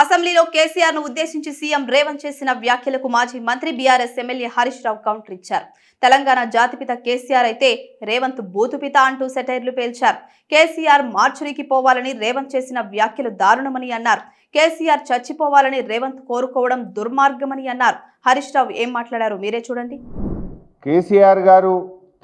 అసెంబ్లీలో కేసీఆర్ను ఉద్దేశించి సీఎం రేవంత్ చేసిన వ్యాఖ్యలకు మాజీ మంత్రి BRS MLA Harish Rao counter ఇచ్చారు. తెలంగాణ జాతిపిత కేసీఆర్ అయితే రేవంత్ బూతుపిత అంటూ సెటైర్లు పేల్చారు. కేసీఆర్ మార్చురికి పోవాలని రేవంత్ చేసిన వ్యాఖ్యలు దారుణమని అన్నారు. కేసీఆర్ చచ్చిపోవాలని రేవంత్ కోరుకోవడం దుర్మార్గమని అన్నారు. హరీష్ రావు ఏం మాట్లాడారు? మీరే చూడండి. కేసీఆర్ గారు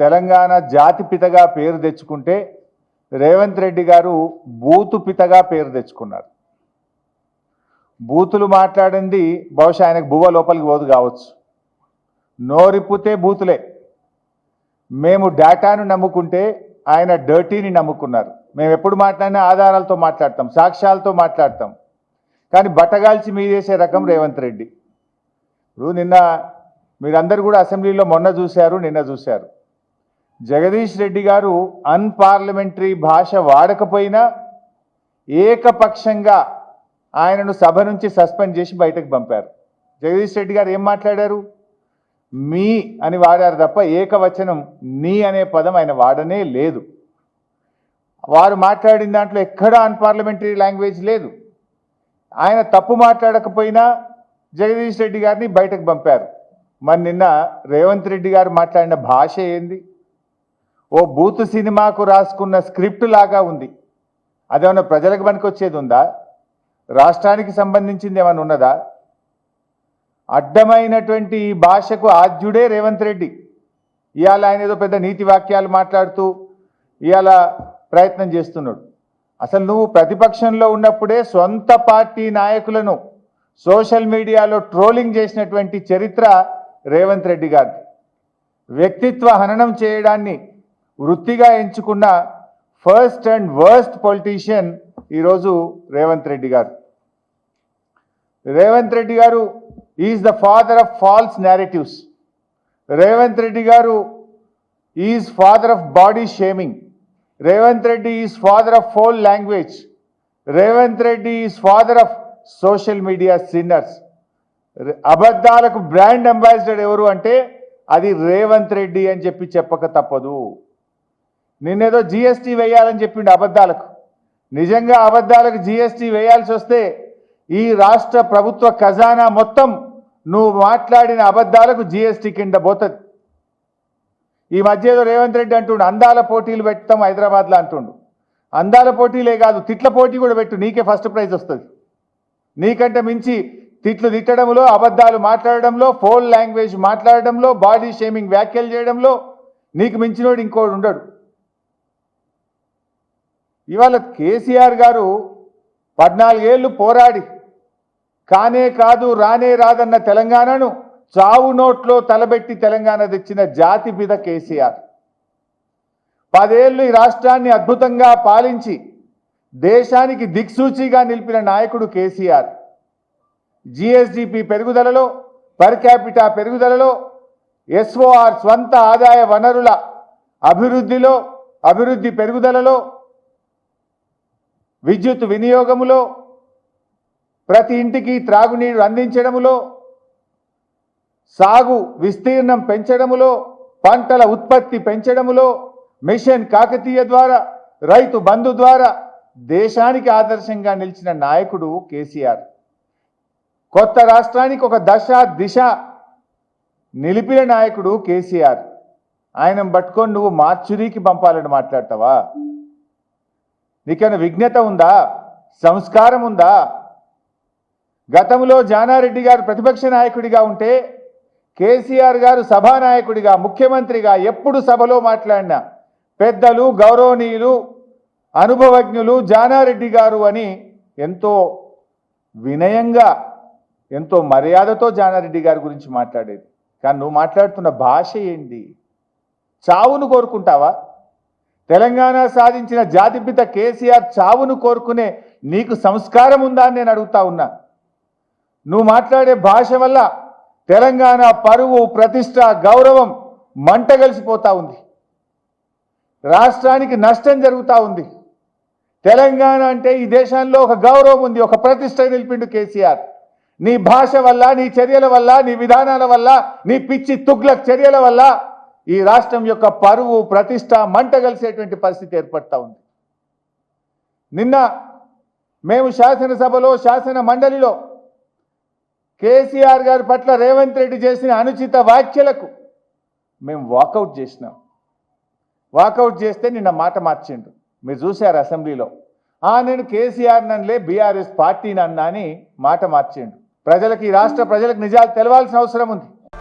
తెలంగాణ జాతిపితగా పేరు తెచ్చుకుంటే రేవంత్ రెడ్డి గారు బూతుపితగా పేరు తెచ్చుకున్నారు. బూతులు మాట్లాడింది బహుశా ఆయనకు బువ్వ లోపలికి పోదు కావచ్చు. నోరిప్పితే బూతులే. మేము డేటాను నమ్ముకుంటే ఆయన డర్టీని నమ్ముకున్నారు. మేము ఎప్పుడు మాట్లాడినా ఆధారాలతో మాట్లాడతాం సాక్ష్యాలతో మాట్లాడతాం. కానీ బట్టగాల్చి మీదేసే రకం రేవంత్ రెడ్డి. ఇప్పుడు నిన్న మీరందరూ కూడా అసెంబ్లీలో మొన్న చూశారు నిన్న చూశారు. జగదీష్ రెడ్డి గారు అన్పార్లమెంటరీ భాష వాడకపోయినా ఏకపక్షంగా ఆయనను సభ నుంచి సస్పెండ్ చేసి బయటకు పంపారు. జగదీష్ రెడ్డి గారు ఏం మాట్లాడారు? మీ అని వాడారు తప్ప ఏకవచనం నీ అనే పదం ఆయన వాడనే లేదు. వారు మాట్లాడిన దాంట్లో ఎక్కడా అన్పార్లమెంటరీ లాంగ్వేజ్ లేదు. ఆయన తప్పు మాట్లాడకపోయినా జగదీష్ రెడ్డి గారిని బయటకు పంపారు. మరి నిన్న రేవంత్ రెడ్డి గారు మాట్లాడిన భాష ఏంది? ఓ బూత్ సినిమాకు రాసుకున్న స్క్రిప్ట్ లాగా ఉంది. అదేమన్నా ప్రజలకు పనికొచ్చేది ఉందా? రాష్ట్రానికి సంబంధించింది ఏమైనా ఉన్నదా? అడ్డమైనటువంటి ఈ భాషకు ఆద్యుడే రేవంత్ రెడ్డి. ఇవాళ ఆయన ఏదో పెద్ద నీతి వాక్యాలు మాట్లాడుతూ ఇవాళ ప్రయత్నం చేస్తున్నాడు. అసలు నువ్వు ప్రతిపక్షంలో ఉన్నప్పుడే సొంత పార్టీ నాయకులను సోషల్ మీడియాలో ట్రోలింగ్ చేసినటువంటి చరిత్ర రేవంత్ రెడ్డి గారి వ్యక్తిత్వ హననం చేయడాన్ని వృత్తిగా ఎంచుకున్న ఫస్ట్ అండ్ వర్స్ట్ పొలిటీషియన్ ఈరోజు Revanth Reddy garu. Revanth Reddy garu is the father of false narratives Revanth Reddy garu is father of body shaming. Revanth Reddy is father of foul language. Revanth Reddy is father of social media sinners అబద్ధాలకు brand ambassador ఎవరు అంటే అది రేవంత్ రెడ్డి అని చెప్పి చెప్పక తప్పదు. నిన్నేదో GST వేయాలని చెప్పిండు అబద్ధాలకు. నిజంగా అబద్ధాలకు జిఎస్టీ వేయాల్సి వస్తే ఈ రాష్ట్ర ప్రభుత్వ ఖజానా మొత్తం నువ్వు మాట్లాడిన అబద్ధాలకు జిఎస్టీ కింద పోతుంది. ఈ మధ్య ఏదో రేవంత్ రెడ్డి అంటుండు అందాల పోటీలు పెడతాం హైదరాబాద్లో అంటుండు. అందాల పోటీలే కాదు తిట్ల పోటీ కూడా పెట్టు నీకే ఫస్ట్ ప్రైజ్ వస్తుంది. నీకంటే మించి తిట్లు తిట్టడంలో అబద్ధాలు మాట్లాడడంలో ఫోన్ లాంగ్వేజ్ మాట్లాడడంలో బాడీ షేమింగ్ వ్యాఖ్యలు చేయడంలో నీకు మించినోడు ఇంకోడు ఉండడు. ఇవాళ కేసీఆర్ గారు పద్నాలుగేళ్ళు పోరాడి కానే కాదు రానే రాదన్న తెలంగాణను చావు నోట్లో తలబెట్టి తెలంగాణ తెచ్చిన జాతి పిద కేసీఆర్. పదేళ్ళు ఈ రాష్ట్రాన్ని అద్భుతంగా పాలించి దేశానికి దిక్సూచిగా నిలిపిన నాయకుడు కేసీఆర్. జిఎస్డిపి పెరుగుదలలో పర్ క్యాపిటా పెరుగుదలలో ఎస్ఓఆర్ స్వంత ఆదాయ వనరుల అభివృద్ధిలో అభివృద్ధి పెరుగుదలలో విద్యుత్ వినియోగములో ప్రతి ఇంటికి త్రాగునీరు అందించడములో సాగు విస్తీర్ణం పెంచడములో పంటల ఉత్పత్తి పెంచడములో మిషన్ కాకతీయ ద్వారా రైతు బంధు ద్వారా దేశానికి ఆదర్శంగా నిలిచిన నాయకుడు కేసీఆర్. కొత్త రాష్ట్రానికి ఒక దశ దిశ నిలిపిన నాయకుడు కేసీఆర్. ఆయన పట్టుకొని నువ్వు మార్చురీకి పంపాలని మాట్లాడతావా? నీకైనా విజ్ఞత ఉందా? సంస్కారం ఉందా? గతంలో జానారెడ్డి గారు ప్రతిపక్ష నాయకుడిగా ఉంటే కేసీఆర్ గారు సభానాయకుడిగా ముఖ్యమంత్రిగా ఎప్పుడు సభలో మాట్లాడినా పెద్దలు గౌరవనీయులు అనుభవజ్ఞులు జానారెడ్డి గారు అని ఎంతో వినయంగా ఎంతో మర్యాదతో జానారెడ్డి గారి గురించి మాట్లాడేది. కానీ నువ్వు మాట్లాడుతున్న భాష ఏంటి? చావును కోరుకుంటావా? తెలంగాణ సాధించిన జాతిపిత కేసీఆర్ చావును కోరుకునే నీకు సంస్కారం ఉందా అని నేను అడుగుతా ఉన్నా. నువ్వు మాట్లాడే భాష వల్ల తెలంగాణ పరువు ప్రతిష్ట గౌరవం మంట కలిసిపోతా ఉంది. రాష్ట్రానికి నష్టం జరుగుతూ ఉంది. తెలంగాణ అంటే ఈ దేశంలో ఒక గౌరవం ఉంది ఒక ప్రతిష్ట నిలిపిండు కేసీఆర్. నీ భాష వల్ల నీ చర్యల వల్ల నీ విధానాల వల్ల నీ పిచ్చి తుగ్లక్ చర్యల వల్ల ఈ రాష్ట్రం యొక్క పరువు ప్రతిష్ట మంటగలిసేటువంటి పరిస్థితి ఏర్పడతా ఉంది. నిన్న మేము శాసనసభలో శాసన మండలిలో కేసీఆర్ గారి పట్ల రేవంత్ రెడ్డి చేసిన అనుచిత వ్యాఖ్యలకు మేము వాకౌట్ చేసినాం. వాకౌట్ చేస్తే నిన్న మాట మార్చిండు. మీరు చూశారు అసెంబ్లీలో. ఆ నేను కేసీఆర్ నన్నులే బీఆర్ఎస్ పార్టీ నన్న అని మాట మార్చిండు. ప్రజలకు ఈ రాష్ట్ర ప్రజలకు నిజాలు తెలవాల్సిన అవసరం ఉంది.